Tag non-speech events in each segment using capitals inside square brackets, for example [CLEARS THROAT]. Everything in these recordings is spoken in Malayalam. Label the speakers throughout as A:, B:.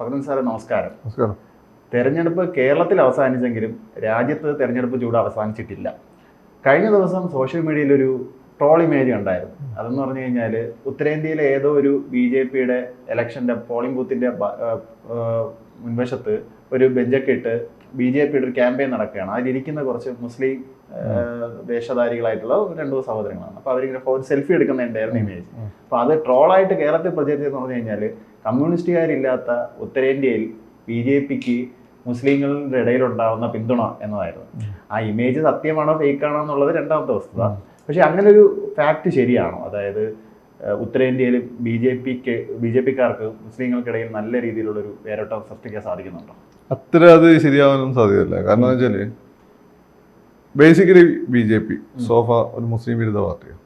A: പകരം സാറെ നമസ്കാരം.
B: നമസ്കാരം.
A: തെരഞ്ഞെടുപ്പ് കേരളത്തിൽ അവസാനിച്ചെങ്കിലും രാജ്യത്ത് തെരഞ്ഞെടുപ്പ് ചൂട് അവസാനിച്ചിട്ടില്ല. കഴിഞ്ഞ ദിവസം സോഷ്യൽ മീഡിയയിൽ ഒരു ട്രോൾ ഇമേജ് ഉണ്ടായിരുന്നു അതെന്ന് പറഞ്ഞു കഴിഞ്ഞാൽ ഉത്തരേന്ത്യയിലെ ഏതോ ഒരു ബി ജെ പിയുടെ ഇലക്ഷന്റെ പോളിംഗ് ബൂത്തിന്റെ മുൻവശത്ത് ഒരു ബെഞ്ചൊക്കെ ഇട്ട് ബി ജെ പിയുടെ ഒരു ക്യാമ്പയിൻ നടക്കുകയാണ്. അതിലിരിക്കുന്ന കുറച്ച് മുസ്ലിം വേഷധാരികളായിട്ടുള്ള രണ്ടു സഹോദരങ്ങളാണ്. അപ്പോൾ അവരിങ്ങനെ ഫോൺ സെൽഫി എടുക്കുന്ന ഉണ്ടായിരുന്നു ഇമേജ്
B: അപ്പൊ
A: അപ്പോൾ അത് ട്രോളായിട്ട് കേരളത്തിൽ പ്രചരിച്ചതെന്ന് പറഞ്ഞു കഴിഞ്ഞാൽ കമ്മ്യൂണിസ്റ്റുകാരില്ലാത്ത ഉത്തരേന്ത്യയിൽ ബി ജെ പിക്ക് മുസ്ലിങ്ങളുടെ ഇടയിലുണ്ടാവുന്ന പിന്തുണ എന്നതായിരുന്നു. ആ ഇമേജ് സത്യമാണോ ഫേക്കാണോ എന്നുള്ളത് രണ്ടാമത്തെ വസ്തുത പക്ഷെ അങ്ങനെ ഒരു ഫാക്ട് ശരിയാണോ? അതായത് ഉത്തരേന്ത്യയിൽ ബി ജെ പിക്ക് ബി ജെ പിക്കാർക്ക് മുസ്ലിങ്ങൾക്കിടയിൽ നല്ല രീതിയിലുള്ളൊരു വേരോട്ടം സൃഷ്ടിക്കാൻ സാധിക്കുന്നുണ്ടോ?
B: അത്ര അത് ശരിയാവാനൊന്നും സാധ്യതയില്ല. കാരണം എന്ന് വെച്ചാൽ basically B J P so far ഒരു മുസ്ലിം വിരുദ്ധ പാർട്ടിയാണ്.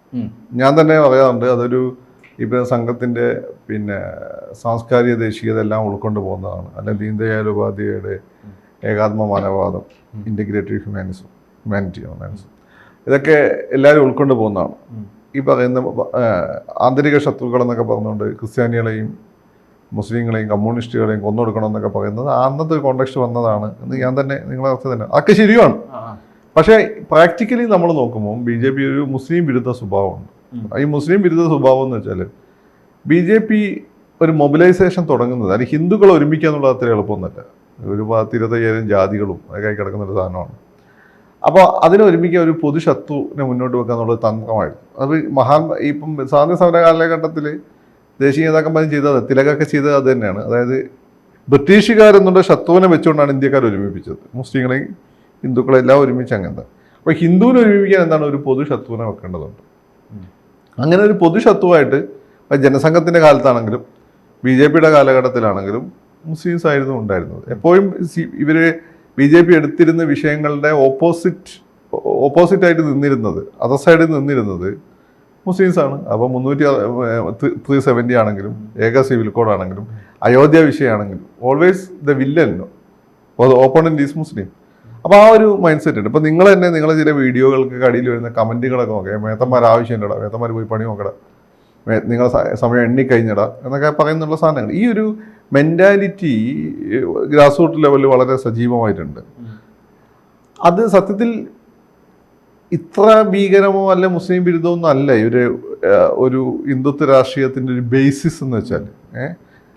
B: ഞാൻ തന്നെ പറയാറുണ്ട് അതൊരു ഇപ്പം സംഘത്തിന്റെ പിന്നെ സാംസ്കാരിക ദേശീയത എല്ലാം ഉൾക്കൊണ്ട് പോകുന്നതാണ്. അല്ലെങ്കിൽ ദീൻദയാൽ ഉപാധ്യായയുടെ ഏകാത്മ മാനവാദം ഇന്റഗ്രേറ്റഡ് ഹ്യൂമാനിസം ഹ്യൂമാനിറ്റി ഹ്യൂമാനിസം ഇതൊക്കെ എല്ലാവരും ഉൾക്കൊണ്ട് പോകുന്നതാണ്. ഈ പറയുന്ന ആന്തരിക ശത്രുക്കൾ എന്നൊക്കെ പറഞ്ഞുകൊണ്ട് ക്രിസ്ത്യാനികളെയും മുസ്ലിങ്ങളെയും കമ്മ്യൂണിസ്റ്റുകളെയും കൊന്നൊടുക്കണം എന്നൊക്കെ പറയുന്നത് അന്നത്തെ ഒരു കോണ്ടക്സ്റ്റ് വന്നതാണ് എന്ന് ഞാൻ തന്നെ നിങ്ങളെ അർത്ഥം തന്നെ. അതൊക്കെ ശരിയാണ്. പക്ഷേ പ്രാക്ടിക്കലി നമ്മൾ നോക്കുമ്പോൾ ബി ജെ പി ഒരു മുസ്ലിം വിരുദ്ധ സ്വഭാവമുണ്ട്. ഈ മുസ്ലിം വിരുദ്ധ സ്വഭാവം എന്ന് വെച്ചാൽ ബി ജെ പി ഒരു മൊബിലൈസേഷൻ തുടങ്ങുന്നത് അല്ലെങ്കിൽ ഹിന്ദുക്കളെ ഒരുമിക്കുക എന്നുള്ളത് അത്ര എളുപ്പമൊന്നുമല്ല. ഒരു പത്തിരുപത്തയ്യായിരം ജാതികളും അതൊക്കെ കിടക്കുന്ന ഒരു സാധനമാണ്. അപ്പോൾ അതിനെ ഒരുമിക്കുക ഒരു പൊതു ശത്രുവിനെ മുന്നോട്ട് വെക്കുക എന്നുള്ളത് തന്ത്രമായിരുന്നു. അത് മഹാൻ ഇപ്പം സ്വാതന്ത്ര്യ സമര കാലഘട്ടത്തിൽ ദേശീയ നേതാക്കന്മാർ ചെയ്തത് തിലകൊക്കെ ചെയ്തത് അത് തന്നെയാണ്. അതായത് ബ്രിട്ടീഷുകാരെന്നുള്ള ശത്രുവിനെ വെച്ചുകൊണ്ടാണ് ഇന്ത്യക്കാർ ഒരുമിപ്പിച്ചത്. മുസ്ലിങ്ങളെയും ഹിന്ദുക്കളെല്ലാം ഒരുമിച്ച് അങ്ങനത്തെ അപ്പോൾ ഹിന്ദുവിനെ ഒരുമിപ്പിക്കാൻ എന്താണ് ഒരു പൊതു ശത്രുവിനെ വെക്കേണ്ടതുണ്ട്. അങ്ങനെ ഒരു പൊതു ശത്രുവായിട്ട് ജനസംഘത്തിന്റെ കാലത്താണെങ്കിലും ബി ജെ പിയുടെ കാലഘട്ടത്തിലാണെങ്കിലും മുസ്ലിംസ് ആയിരുന്നു ഉണ്ടായിരുന്നത്. എപ്പോഴും ഇവർ ബി ജെ പി എടുത്തിരുന്ന വിഷയങ്ങളുടെ ഓപ്പോസിറ്റ് ഓപ്പോസിറ്റായിട്ട് നിന്നിരുന്നത് അതർ സൈഡിൽ നിന്നിരുന്നത് മുസ്ലിംസ് ആണ് അപ്പോൾ മുന്നൂറ്റി ത്രീ സെവന്റി ആണെങ്കിലും ഏക സിവിൽ കോഡ് ആണെങ്കിലും Ayodhya വിഷയമാണെങ്കിലും always the villain opponent is Muslim അപ്പോൾ ആ ഒരു മൈൻഡ് സെറ്റ് ഉണ്ട്. ഇപ്പോൾ നിങ്ങൾ തന്നെ നിങ്ങളെ ചില വീഡിയോകൾക്ക് അടിയിൽ വരുന്ന കമന്റുകളൊക്കെ നോക്കേ. മേത്തന്മാർ ആവശ്യമില്ലടാ മേത്തന്മാർ പോയി പണി നോക്കടാ. നിങ്ങൾ സമയം എണ്ണിക്കഴിഞ്ഞടാ എന്നൊക്കെ പറയുന്നുള്ള സാധനങ്ങൾ. ഈ ഒരു മെന്റാലിറ്റി ഗ്രാസ് റൂട്ട് ലെവലിൽ വളരെ സജീവമായിട്ടുണ്ട്. അത് സത്യത്തിൽ ഇത്ര ഭീകരമോ അല്ല മുസ്ലിം വിരുദ്ധമോ ഒന്നും അല്ല. ഇവർ ഒരു ഹിന്ദുത്വ രാഷ്ട്രീയത്തിന്റെ ഒരു ബേസിസ് എന്ന് വെച്ചാൽ ഏഹ്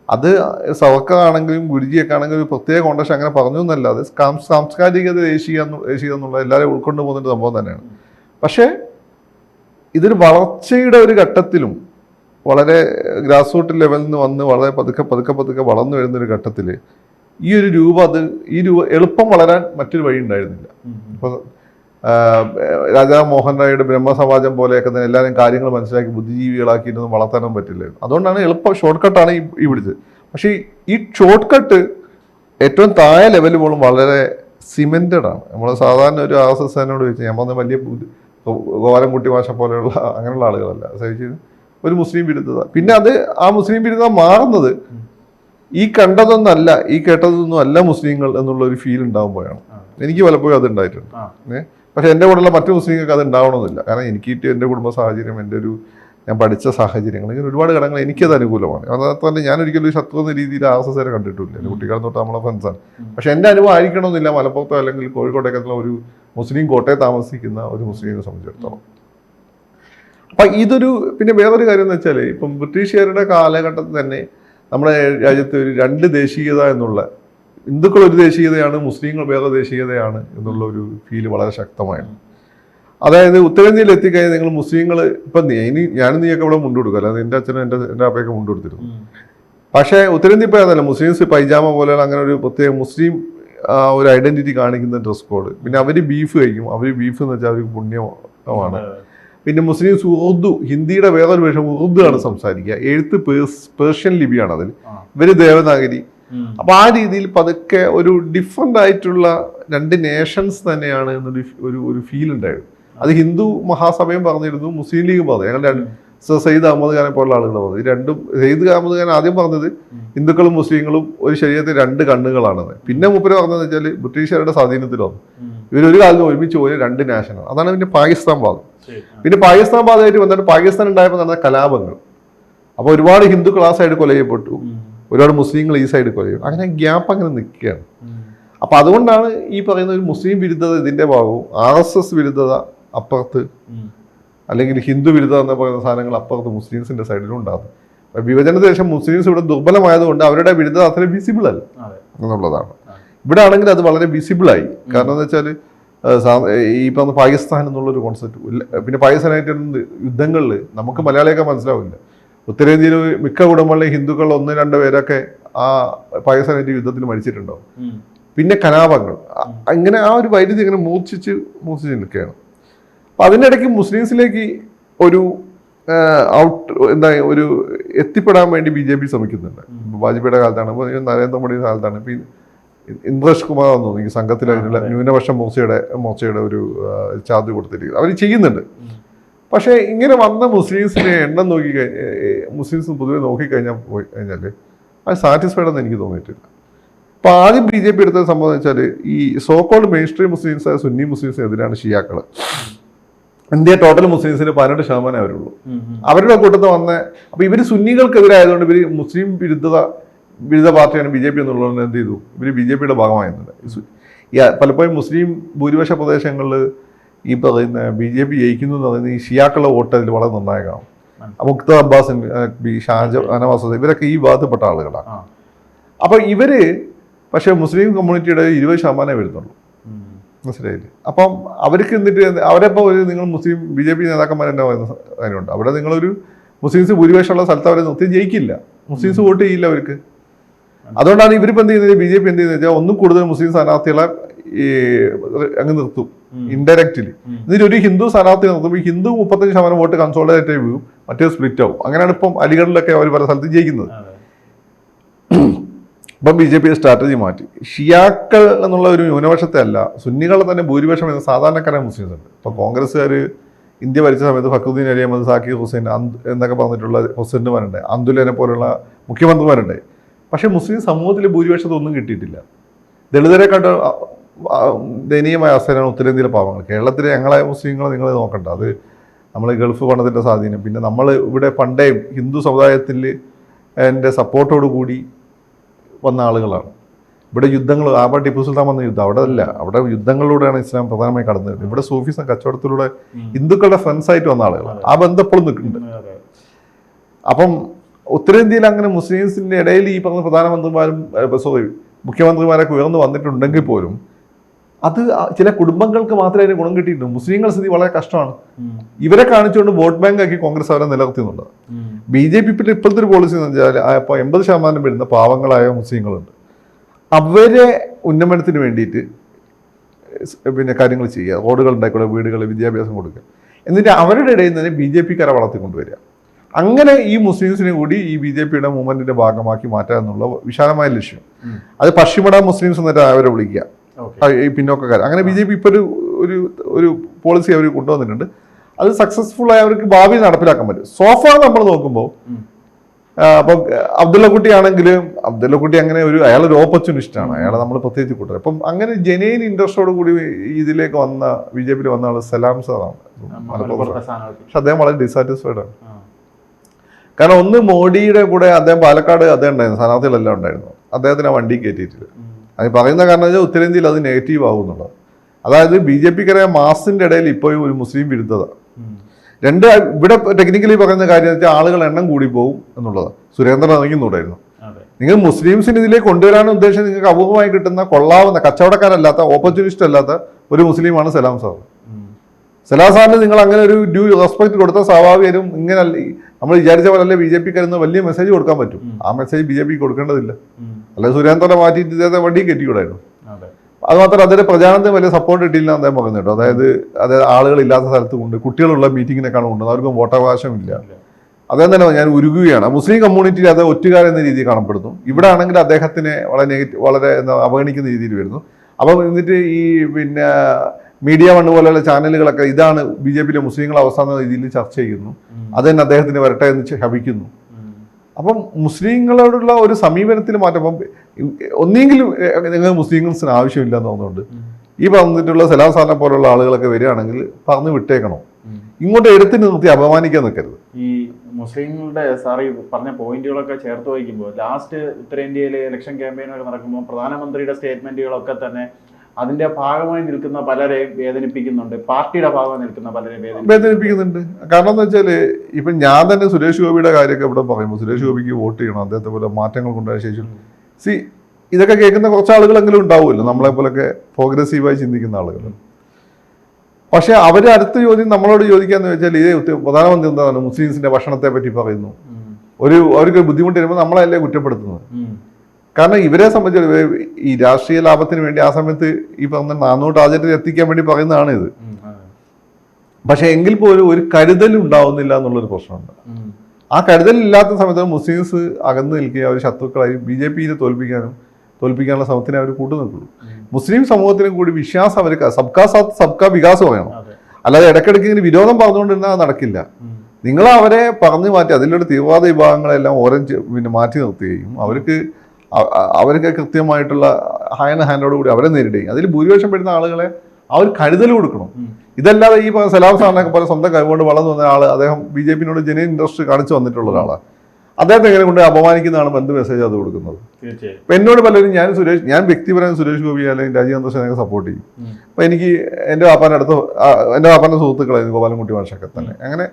B: അത് സവർക്കാണെങ്കിലും ഗുരുജിയൊക്കെ ആണെങ്കിലും ഒരു പ്രത്യേക കോണ്ടക്ഷൻ അങ്ങനെ പറഞ്ഞു എന്നല്ല. അത് സാംസ്കാരികത ദേശീയ ദേശീയ എന്നുള്ള എല്ലാവരെയും ഉൾക്കൊണ്ടു പോകുന്ന ഒരു സംഭവം തന്നെയാണ്. പക്ഷേ ഇതൊരു വളർച്ചയുടെ ഒരു ഘട്ടത്തിലും വളരെ ഗ്രാസ് റൂട്ട് ലെവലിൽ നിന്ന് വന്ന് വളരെ പതുക്കെ പതുക്കെ പതുക്കെ വളർന്നു വരുന്ന ഒരു ഘട്ടത്തിൽ ഈ ഒരു രൂപ അത് ഈ രൂപ എളുപ്പം വളരാൻ മറ്റൊരു വഴി ഉണ്ടായിരുന്നില്ല.
A: ഉം.
B: രാജാ മോഹൻ റായിയുടെ ബ്രഹ്മസമാജം പോലെയൊക്കെ തന്നെ എല്ലാവരും കാര്യങ്ങൾ മനസ്സിലാക്കി ബുദ്ധിജീവികളാക്കി ബുദ്ധിജീവികളാക്കിയിട്ടൊന്നും വളർത്താനും പറ്റില്ലായിരുന്നു അതുകൊണ്ടാണ് എളുപ്പം ഷോർട്ട് കട്ടാണ് ഈ ഈ പിടിച്ചത്. പക്ഷേ ഈ ഷോർട്ട് കട്ട് ഏറ്റവും താഴെ ലെവൽ പോലും വളരെ സിമെന്റഡ് ആണ്. നമ്മൾ സാധാരണ ഒരു ആർ എസ് എസിനോട് ചോദിച്ചാൽ പറഞ്ഞ വലിയ ബുദ്ധി- ഗോപാലൻകുട്ടി മാഷ പോലെയുള്ള അങ്ങനെയുള്ള ആളുകളല്ല. സഹിച്ച് ഒരു മുസ്ലിം വിരുദ്ധത. പിന്നെ അത് ആ മുസ്ലിം വിരുദ്ധത മാറുന്നത് ഈ കണ്ടതൊന്നല്ല ഈ കേട്ടതൊന്നും അല്ല മുസ്ലിങ്ങൾ എന്നുള്ള ഒരു ഫീൽ ഉണ്ടാകുമ്പോഴാണ്. എനിക്ക് പലപ്പോഴും അത് ഉണ്ടായിട്ടുണ്ട്.
A: ആ.
B: ഏ? പക്ഷെ എന്റെ കൂടെയുള്ള മറ്റു മുസ്ലിങ്ങൾക്ക് അത് ഉണ്ടാവണമെന്നില്ല. കാരണം എനിക്ക് കിട്ടിയ എന്റെ കുടുംബ സാഹചര്യം എന്റെ ഒരു ഞാൻ പഠിച്ച സാഹചര്യങ്ങൾ ഇങ്ങനെ ഒരുപാട് ഘടകങ്ങൾ എനിക്കത് അനുകൂലമാണ്. അതുപോലെ ഞാൻ ഒരിക്കലും ഒരു ശത്രു എന്ന രീതിയിൽ ആർ എസ് എസ് കണ്ടിട്ടില്ല. എന്റെ കുട്ടിക്കാലം തൊട്ട് നമ്മളെ ഫ്രണ്ട്സാണ്. പക്ഷെ എന്റെ അനുഭവം ആയിരിക്കണമെന്നില്ല. മലപ്പുറത്തോ അല്ലെങ്കിൽ കോഴിക്കോട്ടൊക്കെ ഒരു മുസ്ലിം കോട്ടയെ താമസിക്കുന്ന ഒരു മുസ്ലിമിനെ സംബന്ധിച്ചിടത്തോളം. അപ്പം ഇതൊരു പിന്നെ വേറൊരു കാര്യം എന്ന് വെച്ചാൽ ഇപ്പം ബ്രിട്ടീഷുകാരുടെ കാലഘട്ടത്തിൽ തന്നെ നമ്മുടെ രാജ്യത്ത് ഒരു രണ്ട് ദേശീയത എന്നുള്ള ഹിന്ദുക്കൾ ഒരു ദേശീയതയാണ് മുസ്ലിങ്ങൾ വേറെ ദേശീയതയാണ് എന്നുള്ള ഒരു ഫീൽ വളരെ ശക്തമായിരുന്നു. അതായത് ഉത്തരേന്ത്യയിൽ എത്തിക്കഴിഞ്ഞാൽ നിങ്ങൾ മുസ്ലിങ്ങൾ ഇപ്പം നീ- ഇനി ഞാനും നീയൊക്കെ ഇവിടെ മുണ്ടുകൊടുക്കും. അല്ലാതെ എന്റെ അച്ഛനും എന്റെ എന്റെ അപ്പയൊക്കെ മുണ്ടുകൊടുത്തിരുന്നു. പക്ഷേ ഉത്തരേന്ത്യ പോയതല്ല മുസ്ലിംസ് പൈജാമ പോലെ അങ്ങനെ ഒരു പ്രത്യേക മുസ്ലിം ഒരു ഐഡന്റിറ്റി കാണിക്കുന്ന ഡ്രസ് കോഡ് പിന്നെ അവർ ബീഫ് കഴിക്കും. അവർ ബീഫ് എന്ന് വെച്ചാൽ അവർക്ക് പുണ്യമാണ്. പിന്നെ മുസ്ലിംസ് ഉറുദു ഹിന്ദിയുടെ വേറൊരു വേഷം ഉറുദു ആണ് സംസാരിക്കുക. എഴുത്ത് പേഴ്സ് പേർഷ്യൻ ലിപിയാണ് അതിൽ ഇവർ ദേവനാഗരി. അപ്പൊ ആ രീതിയിൽ പതുക്കെ ഒരു ഡിഫറെന്റ് ആയിട്ടുള്ള രണ്ട് നേഷൻസ് തന്നെയാണ് എന്നൊരു ഒരു ഒരു ഫീൽ ഉണ്ടായിരുന്നു അത് ഹിന്ദു മഹാസഭയും പറഞ്ഞിരുന്നു മുസ്ലിം ലീഗും പറഞ്ഞു. ഞങ്ങൾ രണ്ട് സർ സയ്യിദ് അഹമ്മദ് ഖാനെ പോലുള്ള ആളുകൾ പറഞ്ഞു ഈ രണ്ടും സയ്യിദ് അഹമ്മദ് ഖാൻ ആദ്യം പറഞ്ഞത് ഹിന്ദുക്കളും മുസ്ലിങ്ങളും ഒരു ശരീരത്തിൽ രണ്ട് കണ്ണുകളാണെന്ന്. പിന്നെ മൂപ്പര് പറഞ്ഞതെന്ന് വെച്ചാൽ ബ്രിട്ടീഷുകാരുടെ സ്വാധീനത്തിൽ വന്നു. ഇവരൊരു കാലത്ത് ഒരുമിച്ച് പോയ രണ്ട് നാഷണൽ അതാണ് പിന്നെ പാകിസ്ഥാൻ വാദം. പിന്നെ പാകിസ്ഥാൻ ഭാഗമായിട്ട് വന്നിട്ട് പാകിസ്ഥാൻ ഉണ്ടായപ്പോൾ നടന്ന കലാപങ്ങൾ. അപ്പോൾ ഒരുപാട് ഹിന്ദു ക്ലാസ് ആയിട്ട് കൊല ചെയ്യപ്പെട്ടു. ഒരുപാട് മുസ്ലിങ്ങൾ ഈ സൈഡ് കുറയും. അങ്ങനെ ഗ്യാപ്പ് അങ്ങനെ നിൽക്കുകയാണ്. അപ്പം അതുകൊണ്ടാണ് ഈ പറയുന്ന ഒരു മുസ്ലിം വിരുദ്ധത ഇതിന്റെ ഭാഗവും ആർ എസ് എസ് വിരുദ്ധത അപ്പുറത്ത് അല്ലെങ്കിൽ ഹിന്ദു വിരുദ്ധത എന്ന് പറയുന്ന സാധനങ്ങൾ അപ്പുറത്ത് മുസ്ലിംസിന്റെ സൈഡിലും ഉണ്ടാകും. വിഭജനത്തിന് ശേഷം മുസ്ലിംസ് ഇവിടെ ദുർബലമായതുകൊണ്ട് അവരുടെ വിരുദ്ധത അത്ര വിസിബിൾ അല്ല എന്നുള്ളതാണ്. ഇവിടെ ആണെങ്കിൽ അത് വളരെ വിസിബിൾ ആയി. കാരണം എന്ന് വെച്ചാൽ ഈ പറഞ്ഞ പാകിസ്ഥാൻ എന്നുള്ളൊരു കോൺസെപ്റ്റ് പിന്നെ പാകിസ്ഥാനായിട്ട് യുദ്ധങ്ങളിൽ നമുക്ക് മലയാളിയൊക്കെ മനസ്സിലാവില്ല. ഉത്തരേന്ത്യയിൽ മിക്ക കുടുംബങ്ങളിലെ ഹിന്ദുക്കൾ ഒന്ന് രണ്ട് പേരൊക്കെ ആ പാകിസ്ഥാനായിട്ട് യുദ്ധത്തിൽ മരിച്ചിട്ടുണ്ടാവും പിന്നെ കലാപങ്ങൾ. അങ്ങനെ ആ ഒരു വൈദ്യുതി ഇങ്ങനെ മൂർച്ഛിച്ച് മൂർച്ഛിച്ച് നിൽക്കുകയാണ്. അപ്പം അതിനിടയ്ക്ക് മുസ്ലിംസിലേക്ക് ഒരു ഔട്ട് എന്താ ഒരു എത്തിപ്പെടാൻ വേണ്ടി ബി ജെ പി ശ്രമിക്കുന്നുണ്ട്. വാജ്പേയിയുടെ കാലത്താണ് അപ്പോൾ നരേന്ദ്രമോദിയുടെ കാലത്താണ് ഇപ്പം ഇന്ദ്രേഷ് കുമാർ എന്ന് തോന്നുന്നു സംഘത്തിലെ ന്യൂനപക്ഷ മോർച്ചയുടെ മോർച്ചയുടെ ഒരു ചാർജ് കൊടുത്തിരിക്കുന്നത് അവർ ചെയ്യുന്നുണ്ട്. പക്ഷേ ഇങ്ങനെ വന്ന മുസ്ലിംസിനെ എണ്ണം നോക്കി മുസ്ലിംസ് പൊതുവെ നോക്കിക്കഴിഞ്ഞാൽ പോയി കഴിഞ്ഞാൽ അത് സാറ്റിസ്ഫൈഡ് എന്ന് എനിക്ക് തോന്നിയിട്ടില്ല. അപ്പൊ ആദ്യം ബി ജെ പി എടുത്ത സംഭവം വെച്ചാൽ ഈ സോക്കോൾഡ് മെയിൻ സ്ട്രീം മുസ്ലിംസ് ആയ സുന്നി മുസ്ലിംസിനെതിരാണ് ഷിയാക്കൾ ഇന്ത്യ ടോട്ടൽ മുസ്ലിംസിന് പതിനെട്ട് ശതമാനം അവരുള്ളൂ. അവരുടെ കൂട്ടത്തിൽ വന്ന അപ്പോൾ ഇവർ സുന്നികൾക്കെതിരായതുകൊണ്ട് ഇവർ മുസ്ലിം വിരുദ്ധത വിരുദ്ധ പാർട്ടിയാണ് ബി ജെ പി എന്നുള്ളത് എന്ത് ചെയ്തു? ഇവർ ബി ജെ പിയുടെ ഭാഗമായിരുന്നില്ല പലപ്പോഴും മുസ്ലിം ഭൂരിപക്ഷ പ്രദേശങ്ങളിൽ ഈ പറയുന്ന ബി ജെ പി ജയിക്കുന്നു എന്ന് പറയുന്നത് ഈ ഷിയാക്കളുടെ വോട്ട് അതിൽ വളരെ നിർണായകമാണ്. മുക്ത അബ്ബാസ് ബി ഷാജ അനവാസ ഇവരൊക്കെ ഈ ഭാഗത്തുപ്പെട്ട ആളുകളാണ്.
A: അപ്പോൾ
B: അപ്പൊ ഇവർ പക്ഷേ മുസ്ലിം കമ്മ്യൂണിറ്റിയുടെ ഇരുപത് ശതമാനമേ വരുന്നുള്ളൂ. മനസ്സിലായില്ലേ? അപ്പം അവർക്ക് എന്നിട്ട് അവരെപ്പോൾ ഒരു നിങ്ങൾ മുസ്ലിം ബി ജെ പി നേതാക്കന്മാർ തന്നെ പറയുന്ന കാര്യമുണ്ട് അവിടെ നിങ്ങളൊരു മുസ്ലിംസ് ഭൂരിപക്ഷമുള്ള സ്ഥലത്ത് അവരെ നിർത്തി ജയിക്കില്ല. മുസ്ലിംസ് വോട്ട് ചെയ്യില്ല അവർക്ക്. അതുകൊണ്ടാണ് ഇവരിപ്പോൾ എന്ത് ചെയ്യുന്നത്? ബി ജെ പി എന്ത് ചെയ്യുന്നത്? വെച്ചാൽ ഒന്നും കൂടുതൽ മുസ്ലിം സ്ഥാനാർത്ഥികളെ ഈ അങ്ങ് നിർത്തും. ഇൻഡയറക്റ്റ്ലി എന്നിട്ട് ഒരു ഹിന്ദു സ്ഥാനാർത്ഥി നിർത്തും. ഈ ഹിന്ദു മുപ്പത്തഞ്ച് ശതമാനം വോട്ട് കൺസോളിഡേറ്റ് ചെയ്യും മറ്റേ സ്പ്ലിറ്റ് ആവും. അങ്ങനെയാണ് ഇപ്പം അലിഗഡിലൊക്കെ അവർ പല സ്ഥലത്ത് ജയിക്കുന്നത്. [CLEARS THROAT] ഇപ്പം ബി ജെ പി സ്ട്രാറ്റജി മാറ്റി. ഷിയാക്കൾ എന്നുള്ള ഒരു ന്യൂനപക്ഷത്തെ അല്ല സുന്നികളെ തന്നെ ഭൂരിപക്ഷം എന്ന സാധാരണക്കാരായ മുസ്ലിംസ് ഉണ്ട്. ഇപ്പോൾ കോൺഗ്രസ്സുകാർ ഇന്ത്യ ഭരിച്ച സമയത്ത് ഫക്രുദ്ദീൻ അലി അഹമ്മദ് സാക്കിർ ഹുസൈൻ അന്ത് എന്നൊക്കെ പറഞ്ഞിട്ടുള്ള പ്രസിഡന്റുമാരുണ്ട് അന്തുലനെ പോലുള്ള മുഖ്യമന്ത്രിമാരുണ്ട്. പക്ഷേ മുസ്ലിം സമൂഹത്തിൽ ഭൂരിപക്ഷത്തൊന്നും കിട്ടിയിട്ടില്ല. ദളിതരെക്കാട്ട് അ- അ- ദയനീയമായ അവസ്ഥയാണ് ഉത്തരേന്ത്യയിലെ പാവങ്ങൾ കേരളത്തിലെ ഞങ്ങളെ മുസ്ലിങ്ങളെ നിങ്ങൾ നോക്കണ്ട. അത് നമ്മൾ ഗൾഫ് പണത്തിന്റെ സ്വാധീനം. പിന്നെ നമ്മൾ ഇവിടെ പണ്ടേ ഹിന്ദു സമുദായത്തിൽ എന്റെ സപ്പോർട്ടോട് കൂടി വന്ന ആളുകളാണ്. ഇവിടെ യുദ്ധങ്ങൾ ആബ ടിപ്പു സുൽത്താൻ വന്ന യുദ്ധം അവിടെ അല്ല അവിടെ യുദ്ധങ്ങളിലൂടെയാണ് ഇസ്ലാം പ്രധാനമായി കടന്നു വരുന്നത് ഇവിടെ സൂഫിസം കച്ചവടത്തിലൂടെ ഹിന്ദുക്കളുടെ ഫ്രണ്ട്സ് ആയിട്ട് വന്ന ആളുകളാണ്. ആ ബന്ധം എപ്പോഴും നിൽക്കുന്നുണ്ട്. അപ്പം ഉത്തരേന്ത്യയിൽ അങ്ങനെ മുസ്ലിംസിന്റെ ഇടയിൽ ഈ പറഞ്ഞ പ്രധാനമന്ത്രിമാരും സോറി മുഖ്യമന്ത്രിമാരൊക്കെ ഉയർന്നു വന്നിട്ടുണ്ടെങ്കിൽ പോലും അത് ചില കുടുംബങ്ങൾക്ക് മാത്രമേ അതിന് ഗുണം കിട്ടിയിട്ടുള്ളൂ. മുസ്ലിങ്ങൾ സ്ഥിതി വളരെ കഷ്ടമാണ്. ഇവരെ കാണിച്ചുകൊണ്ട് വോട്ട് ബാങ്ക് ആക്കി കോൺഗ്രസ് അവരെ നിലനിർത്തുന്നുണ്ട്. ബി ജെ പി പിന്നെ ഇപ്പോഴത്തെ ഒരു പോളിസി എന്ന് വെച്ചാൽ ഇപ്പോൾ എൺപത് ശതമാനം വരുന്ന പാവങ്ങളായ മുസ്ലിങ്ങളുണ്ട്. അവരെ ഉന്നമനത്തിന് വേണ്ടിയിട്ട് പിന്നെ കാര്യങ്ങൾ ചെയ്യുക. റോഡുകൾ ഉണ്ടായിക്കോളുക വീടുകൾ വിദ്യാഭ്യാസം കൊടുക്കുക. എന്നിട്ട് അവരുടെ ഇടയിൽ നിന്ന് ബി ജെ പിക്കാരെ വളർത്തിക്കൊണ്ടുവരിക അങ്ങനെ ഈ മുസ്ലിംസിനെ കൂടി ഈ ബി ജെ പിയുടെ മൂവ്മെന്റിന്റെ ഭാഗമാക്കി മാറ്റുക എന്നുള്ള വിശാലമായ ലക്ഷ്യം. അത് പശ്ചിമട മുസ്ലിംസ് എന്നിട്ട് അവരെ വിളിക്കുക. ഈ പിന്നോക്കക്കാർ. അങ്ങനെ ബി ജെ പി ഇപ്പോൾ ഒരു ഒരു ഒരു പോളിസി അവർ കൊണ്ടുവന്നിട്ടുണ്ട്. അത് സക്സസ്ഫുൾ ആയി അവർക്ക് ഭാവി നടപ്പിലാക്കാൻ പറ്റും. സോഫ നമ്മൾ നോക്കുമ്പോൾ അപ്പൊ അബ്ദുള്ള കുട്ടി ആണെങ്കിലും അബ്ദുള്ള കുട്ടി അങ്ങനെ ഒരു അയാൾ ഒരു ഓപ്പർച്യൂണിസ്റ്റ് ആണ്. അയാളെ നമ്മൾ പ്രത്യേകിച്ച് കൂട്ടുക അപ്പം അങ്ങനെ ജെനുവിൻ ഇൻട്രസ്റ്റോട് കൂടി ഇതിലേക്ക് വന്ന ബി ജെ പിയിൽ വന്ന ആൾ സലാം സാറാണ്
A: ആണ്.
B: പക്ഷെ അദ്ദേഹം വളരെ ഡിസാറ്റിസ്ഫൈഡ് ആണ്. കാരണം ഒന്ന് മോഡിയുടെ കൂടെ അദ്ദേഹം പാലക്കാട് അദ്ദേഹം ഉണ്ടായിരുന്നു. സ്ഥാനാർത്ഥികളെല്ലാം ഉണ്ടായിരുന്നു. അദ്ദേഹത്തിന് ആ വണ്ടി കയറ്റിയിട്ടില്ല. അത് പറയുന്ന കാരണം വെച്ചാൽ ഉത്തരേന്ത്യയിൽ അത് നെഗറ്റീവ് ആകുന്നുള്ളത് അതായത് ബി ജെ പിക്കറിയ മാസിന്റെ ഇടയിൽ ഇപ്പോഴും ഒരു മുസ്ലിം വിരുദ്ധത. രണ്ട് ഇവിടെ ടെക്നിക്കലി പറയുന്ന കാര്യം വെച്ചാൽ ആളുകൾ എണ്ണം കൂടി പോകും എന്നുള്ളതാണ് സുരേന്ദ്രൻ
A: ഇറങ്ങിന്നുണ്ടായിരുന്നു.
B: നിങ്ങൾ മുസ്ലിംസിന് ഇതിലേക്ക് കൊണ്ടുവരാൻ ഉദ്ദേശം നിങ്ങൾക്ക് അപൂർവമായി കിട്ടുന്ന കൊള്ളാവുന്ന കച്ചവടക്കാരല്ലാത്ത ഓപ്പർച്യൂണിസ്റ്റ് അല്ലാത്ത ഒരു മുസ്ലിമാണ് സലാം സാർ. സലാം സാറിന് നിങ്ങൾ അങ്ങനെ ഒരു ഡ്യൂ റെസ്പെക്ട് കൊടുത്ത സ്വാഭാവികരും ഇങ്ങനെ നമ്മൾ വിചാരിച്ച പോലെ ബി ജെ പിക്കാരെന്ന് വലിയ മെസ്സേജ് കൊടുക്കാൻ പറ്റും. ആ മെസ്സേജ് ബി ജെ പി കൊടുക്കേണ്ടതില്ല. അല്ലെ സുരേന്ദ്രനെ മാറ്റിയിട്ട് ഇദ്ദേഹത്തെ വണ്ടി കെട്ടിക്കൂടായിരുന്നു
A: അതെ.
B: അത് മാത്രമല്ല അദ്ദേഹം പ്രചാരണത്തിന് വലിയ സപ്പോർട്ട് കിട്ടിയില്ല അദ്ദേഹം പറഞ്ഞു കേട്ടോ അതായത് അതായത് ആളുകളില്ലാത്ത സ്ഥലത്ത് കൊണ്ട് കുട്ടികളുള്ള മീറ്റിങ്ങിനൊക്കെയാണ് കൊണ്ടുവന്നത് അവർക്കും വോട്ടവകാശമില്ല
A: ഇല്ല.
B: അദ്ദേഹം തന്നെ ഞാൻ ഉരുകുകയാണ് മുസ്ലിം കമ്മ്യൂണിറ്റിയിൽ അത് ഒറ്റുകാരൻ എന്ന രീതിയിൽ കാണപ്പെടുന്നു ഇവിടെ ആണെങ്കിൽ അദ്ദേഹത്തിനെ വളരെ നെഗറ്റീവ് വളരെ എന്താ അവഗണിക്കുന്ന രീതിയിൽ വരുന്നു അപ്പം എന്നിട്ട് ഈ പിന്നെ മീഡിയ വണ്ണ് പോലെയുള്ള ചാനലുകളൊക്കെ ഇതാണ് ബി ജെ പിയിലെ മുസ്ലിങ്ങൾ അവസാന രീതിയിൽ ചർച്ച ചെയ്യുന്നു. അത് തന്നെ അദ്ദേഹത്തിന് വരട്ടെ എന്ന് ശപിക്കുന്നു. അപ്പം മുസ്ലിങ്ങളോടുള്ള ഒരു സമീപനത്തിൽ മാറ്റം. അപ്പം ഒന്നെങ്കിലും നിങ്ങൾ മുസ്ലിംസിന് ആവശ്യമില്ല എന്ന് തോന്നുന്നുണ്ട്. ഈ പറഞ്ഞിട്ടുള്ള സലാം സാറിനെ പോലുള്ള ആളുകളൊക്കെ വരികയാണെങ്കിൽ പറഞ്ഞു വിട്ടേക്കണം. ഇങ്ങോട്ട് എടുത്തു നിർത്തി അപമാനിക്കാൻ നിൽക്കരുത്.
A: ഈ മുസ്ലിങ്ങളുടെ സാർ ഈ പറഞ്ഞ പോയിന്റുകളൊക്കെ ചേർത്ത് വയ്ക്കുമ്പോൾ ലാസ്റ്റ് ഉത്തരേന്ത്യയിലെ ഇലക്ഷൻ ക്യാമ്പയിനൊക്കെ നടക്കുമ്പോൾ പ്രധാനമന്ത്രിയുടെ സ്റ്റേറ്റ്മെന്റുകളൊക്കെ തന്നെ അതിന്റെ ഭാഗമായി നിൽക്കുന്ന പലരെ വേദനിപ്പിക്കുന്നുണ്ട്. പാർട്ടിയുടെ ഭാഗമായി നിൽക്കുന്ന പലരെ വേദനിപ്പിക്കുന്നുണ്ട്.
B: കാരണം എന്താ വെച്ചാൽ ഇപ്പൊ ഞാൻ തന്നെ സുരേഷ് ഗോപിയുടെ കാര്യമൊക്കെ ഇവിടെ പറയുമ്പോൾ സുരേഷ് ഗോപിക്ക് വോട്ട് ചെയ്യണം. അദ്ദേഹത്തെ പോലെ മാറ്റങ്ങൾ കൊണ്ടുവരാൻ ശേഷം സി ഇതൊക്കെ കേൾക്കുന്ന കുറച്ച് ആളുകളെങ്കിലും ഉണ്ടാവുമല്ലോ. നമ്മളെ പോലൊക്കെ പ്രോഗ്രസീവായി ചിന്തിക്കുന്ന ആളുകൾ പക്ഷെ അവർ അടുത്ത ചോദ്യം നമ്മളോട് ചോദിക്കാന്ന് വെച്ചാൽ ഇതേ പ്രധാനമന്ത്രി എന്താണ് മുസ്ലിംസിന്റെ ഭക്ഷണത്തെ പറ്റി പറയുന്നു. ഒരു അവർക്ക് ബുദ്ധിമുട്ട് വരുമ്പോൾ നമ്മളല്ലേ കുറ്റപ്പെടുത്തുന്നത്. കാരണം ഇവരെ സംബന്ധിച്ച് ഈ രാഷ്ട്രീയ ലാഭത്തിന് വേണ്ടി ആ സമയത്ത് ഈ പറഞ്ഞ നാനൂറ് ടാർജറ്റിൽ എത്തിക്കാൻ വേണ്ടി പറയുന്നതാണ് ഇത്. പക്ഷെ എങ്കിൽ പോലും ഒരു കരുതൽ ഉണ്ടാവുന്നില്ല എന്നുള്ളൊരു പ്രശ്നമുണ്ട്. ആ കരുതൽ ഇല്ലാത്ത സമയത്ത് മുസ്ലിംസ് അകന്നു നിൽക്കുകയും അവർ ശത്രുക്കളായി ബി ജെ പിയെ തോൽപ്പിക്കാനും തോൽപ്പിക്കാനുള്ള ശ്രമത്തിനെ അവർ കൂട്ടു നിൽക്കുള്ളൂ.
A: ഉം.
B: മുസ്ലിം സമൂഹത്തിനും കൂടി വിശ്വാസം അവർക്ക് സബ്കാ സാത്ത് സബ്കാ വികാസം
A: വേണം.
B: അല്ലാതെ ഇടയ്ക്കിടയ്ക്ക് ഇങ്ങനെ വിരോധം പറഞ്ഞുകൊണ്ടിരുന്നാൽ നടക്കില്ല. നിങ്ങൾ അവരെ പറഞ്ഞു മാറ്റി അതിലൊരു തീവ്രവാദ വിഭാഗങ്ങളെല്ലാം ഓരഞ്ച് പിന്നെ മാറ്റി നിർത്തുകയും അവർക്ക് അവർക്ക് കൃത്യമായിട്ടുള്ള ഹാൻഡ് ഹാൻഡോട് കൂടി അവരെ നേരിടുകയും അതിൽ ഭൂരിപക്ഷം പെടുന്ന ആളുകളെ അവർ കരുതൽ കൊടുക്കണം. ഇതല്ലാതെ ഈ സലാം സാറിനൊക്കെ പോലെ സ്വന്തം കൈകൊണ്ട് വളർന്നു വന്ന ആൾ അദ്ദേഹം ബി ജെ പിന്നോട് ജനീൻ ഇൻട്രസ്റ്റ് കാണിച്ചു വന്നിട്ടുള്ള ഒരാളാണ് അദ്ദേഹത്തെ എങ്ങനെ കൊണ്ട് അപമാനിക്കുന്നതാണ് എന്ത് മെസ്സേജ് അത് കൊടുക്കുന്നത്. അപ്പം എന്നോട് പലരും ഞാൻ സുരേഷ് ഞാൻ വ്യക്തിപരമായി സുരേഷ് ഗോപി അല്ലെങ്കിൽ രാജീവ് ചന്ദ്രശേഖരനെ സപ്പോർട്ട് ചെയ്യും. അപ്പം എനിക്ക് എന്റെ വാപ്പാന്റെ അടുത്ത് എന്റെ വാപ്പാന്റെ സുഹൃത്തുക്കളായിരുന്നു ഗോപാലൻകുട്ടി മാഷൊക്കെ തന്നെ. അങ്ങനെ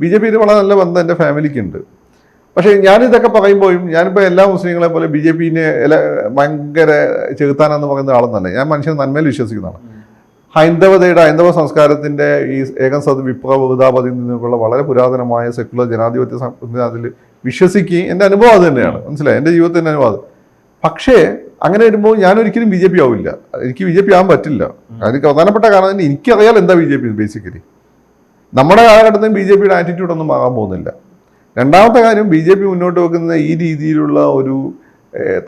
B: ബി ജെ പിയിൽ വളരെ നല്ല ബന്ധം എന്റെ ഫാമിലിക്ക് ഉണ്ട്. പക്ഷേ ഞാനിതൊക്കെ പറയുമ്പോഴും ഞാനിപ്പോൾ എല്ലാ മുസ്ലിങ്ങളെ പോലെ ബി ജെ പിനെ ഭയങ്കര ചെകുത്താനെന്ന് പറയുന്ന ആളെന്നല്ല ഞാൻ മനുഷ്യൻ നന്മയിൽ വിശ്വസിക്കുന്നതാണ്. ഹൈന്ദവതയുടെ ഹൈന്ദവ സംസ്കാരത്തിന്റെ ഈ ഏകം സത് വിപ്ലവതാപതിയിൽ നിന്നുള്ള വളരെ പുരാതനമായ സെക്കുലർ ജനാധിപത്യ സംവിധാനത്തിൽ വിശ്വസിക്കുകയും എന്റെ അനുഭവം അത് തന്നെയാണ്. മനസ്സിലായി? എന്റെ ജീവിതത്തിന്റെ അനുഭവം അത്. പക്ഷേ അങ്ങനെ വരുമ്പോൾ ഞാൻ ഒരിക്കലും ബി ജെ പി ആവില്ല. എനിക്ക് ബി ജെ പി ആവാൻ പറ്റില്ല. അതിന് പ്രധാനപ്പെട്ട കാരണം തന്നെ എനിക്കറിയാൽ എന്താ ബി ജെ പി ബേസിക്കലി? നമ്മുടെ കാലഘട്ടത്തിൽ ബി ജെ പിയുടെ ആറ്റിറ്റ്യൂഡ് ഒന്നും ആകാൻ പോകുന്നില്ല. രണ്ടാമത്തെ കാര്യം ബി ജെ പി മുന്നോട്ട് വെക്കുന്ന ഈ രീതിയിലുള്ള ഒരു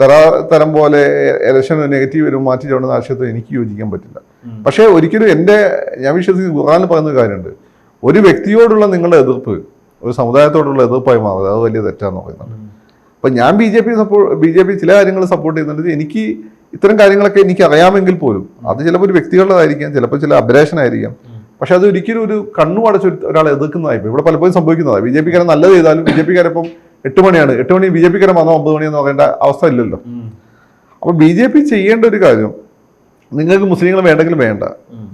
B: തറ തരം പോലെ ഇലക്ഷൻ നെഗറ്റീവ് വരും മാറ്റി ചവിടുന്ന ആശയത്തെ എനിക്ക് യോജിക്കാൻ പറ്റില്ല. പക്ഷേ ഒരിക്കലും എന്റെ ഞാൻ വിശ്വസിക്കുന്ന ഖുറാനിൽ പറയുന്ന കാര്യമുണ്ട്. ഒരു വ്യക്തിയോടുള്ള നിങ്ങളുടെ എതിർപ്പ് ഒരു സമുദായത്തോടുള്ള എതിർപ്പായി മാറുന്നത് അത് വലിയ തെറ്റാന്ന്
A: പറയുന്നുണ്ട്.
B: അപ്പം ഞാൻ B J P support B J P ചില കാര്യങ്ങൾ സപ്പോർട്ട് ചെയ്യുന്നുണ്ട്. എനിക്ക് ഇത്തരം കാര്യങ്ങളൊക്കെ എനിക്ക് അറിയാമെങ്കിൽ പോലും അത് ചിലപ്പോൾ ഒരു വ്യക്തികളുടേതായിരിക്കാം ചിലപ്പോൾ ചില അഭിലാഷനായിരിക്കാം. പക്ഷെ അത് ഒരിക്കലും ഒരു കണ്ണു അടച്ച് ഒരാളെ എതിർക്കുന്നതായിപ്പോൾ ഇവിടെ പലപ്പോഴും സംഭവിക്കുന്നതാണ് ബി ജെ പിക്കാരൻ നല്ലത് ചെയ്താലും ബി ജെ പിക്കാരിപ്പം എട്ട് മണിയാണ്. എട്ട് മണി ബി ജെ പിക്കാരൻ വന്നോ ഒമ്പത് മണി എന്ന് പറയേണ്ട അവസ്ഥ ഇല്ലല്ലോ.
A: അപ്പൊ
B: അപ്പോൾ ബി ജെ പി ചെയ്യേണ്ട ഒരു കാര്യം നിങ്ങൾക്ക് മുസ്ലിങ്ങൾ വേണ്ടെങ്കിൽ വേണ്ട.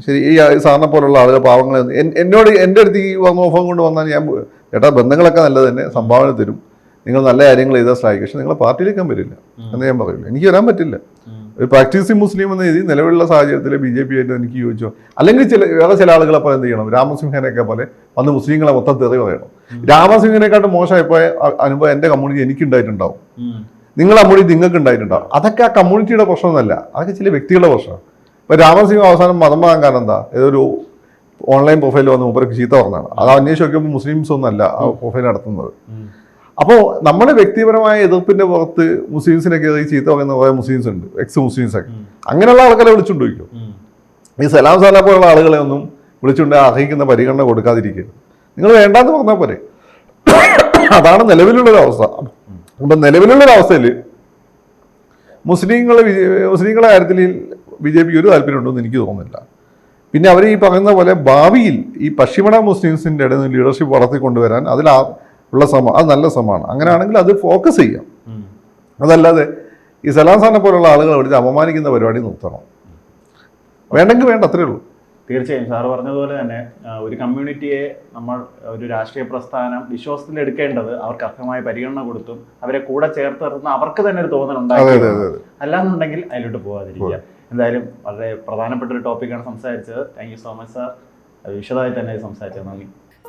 B: ശരി ഈ സാറിനെ പോലുള്ള ആളുകൾ പാവങ്ങൾ എന്നോട് എന്റെ അടുത്ത് ഈ വന്ന ഓഫം കൊണ്ട് വന്നാൽ ഞാൻ ചേട്ടാ ബന്ധങ്ങളൊക്കെ നല്ലത് തന്നെ സംഭാവന തരും. നിങ്ങൾ നല്ല കാര്യങ്ങൾ ചെയ്താൽ സഹായിക്കും. പക്ഷെ നിങ്ങളെ പാർട്ടിയിലേക്കാൻ വരില്ല. എന്ന് ഞാൻ പറയില്ല. എനിക്ക് വരാൻ പറ്റില്ല. ഒരു പ്രാക്ടീസിങ് മുസ്ലിം എന്ന രീതി നിലവിലുള്ള സാഹചര്യത്തിൽ ബി ജെ പി ആയിട്ട് എനിക്ക് ചോദിച്ചോ അല്ലെങ്കിൽ ചില വേറെ ചില ആളുകളെ പോലെ എന്ത് ചെയ്യണം? രാമസിംഹനെയൊക്കെ പോലെ വന്ന് മുസ്ലിങ്ങളെ മൊത്തം തെറി പറയണം. രാമസിംഹനെക്കാട്ടും പോയ അനുഭവം എന്റെ കമ്മ്യൂണിറ്റി എനിക്ക്
A: ഉണ്ടായിട്ടുണ്ടാവും
B: നിങ്ങളെ കമ്മ്യൂണിറ്റി നിങ്ങൾക്ക് ഉണ്ടായിട്ടുണ്ടാവും അതൊക്കെ ആ കമ്മ്യൂണിറ്റിയുടെ പ്രശ്നമൊന്നുമല്ല അതൊക്കെ ചില വ്യക്തികളുടെ പ്രശ്നം. ഇപ്പൊ രാമസിംഹ അവസാനം മതം വാങ്ങാൻ കാരണം എന്താ? ഏതൊരു ഓൺലൈൻ പ്രൊഫൈൽ വന്ന് മൂപ്പർക്ക് ചീത്ത പറഞ്ഞാണ് അത് അന്വേഷിച്ച് നോക്കിയപ്പോൾ മുസ്ലിംസ് ഒന്നല്ല ആ പ്രൊഫൈൽ നടത്തുന്നത്. അപ്പോൾ നമ്മുടെ വ്യക്തിപരമായ എതിർപ്പിന്റെ പുറത്ത് മുസ്ലിംസിനൊക്കെ ചീത്ത പറയുന്ന കുറേ മുസ്ലിംസ് ഉണ്ട് എക്സ് മുസ്ലിംസ് ഒക്കെ അങ്ങനെയുള്ള ആൾക്കാരെ വിളിച്ചുകൊണ്ട് ചോദിക്കും ഈ സലാം സാല പോലുള്ള ആളുകളെ ഒന്നും വിളിച്ചുകൊണ്ട് അർഹിക്കുന്ന പരിഗണന കൊടുക്കാതിരിക്കുക നിങ്ങൾ വേണ്ടാന്ന് പറഞ്ഞാൽ പോരെ. അതാണ് നിലവിലുള്ളൊരവസ്ഥ അപ്പം നിലവിലുള്ളൊരവസ്ഥയിൽ മുസ്ലിങ്ങളെ മുസ്ലിങ്ങളെ കാര്യത്തിൽ ബി ജെ പിക്ക് ഒരു താല്പര്യമുണ്ടെന്ന് എനിക്ക് തോന്നുന്നില്ല. പിന്നെ അവർ ഈ പറയുന്ന പോലെ ഭാവിയിൽ ഈ പശ്ചിമ മുസ്ലിംസിന്റെ ഇടയിൽ നിന്ന് ലീഡർഷിപ്പ് വളർത്തിക്കൊണ്ടുവരാൻ അതിൽ ആ ഉള്ള സമ അത് നല്ല സമമാണ്. അങ്ങനെയാണെങ്കിൽ അത് ഫോക്കസ് ചെയ്യാം. അതല്ലാതെ ഈ സലാം സാറിനെ പോലുള്ള ആളുകളെ വിളിച്ച് അപമാനിക്കുന്ന പരിപാടി നിർത്തണം. വേണ്ടെങ്കിൽ വേണ്ട അത്രേ ഉള്ളൂ.
A: തീർച്ചയായും. സാർ പറഞ്ഞതുപോലെ തന്നെ ഒരു കമ്മ്യൂണിറ്റിയെ നമ്മൾ ഒരു രാഷ്ട്രീയ പ്രസ്ഥാനം വിശ്വാസത്തിൽ എടുക്കേണ്ടത് അവർക്ക് അർഹമായ പരിഗണന കൊടുത്തും അവരെ കൂടെ ചേർത്ത് നിർത്തുന്ന അവർക്ക് തന്നെ ഒരു തോന്നൽ ഉണ്ടാക്കി അല്ലാന്നുണ്ടെങ്കിൽ അതിലോട്ട് പോകാതിരിക്കുക എന്തായാലും വളരെ പ്രധാനപ്പെട്ട ഒരു ടോപ്പിക്കാണ് സംസാരിച്ചത്. Thank you so much sir വിശദമായി തന്നെ സംസാരിച്ചത് നന്ദി.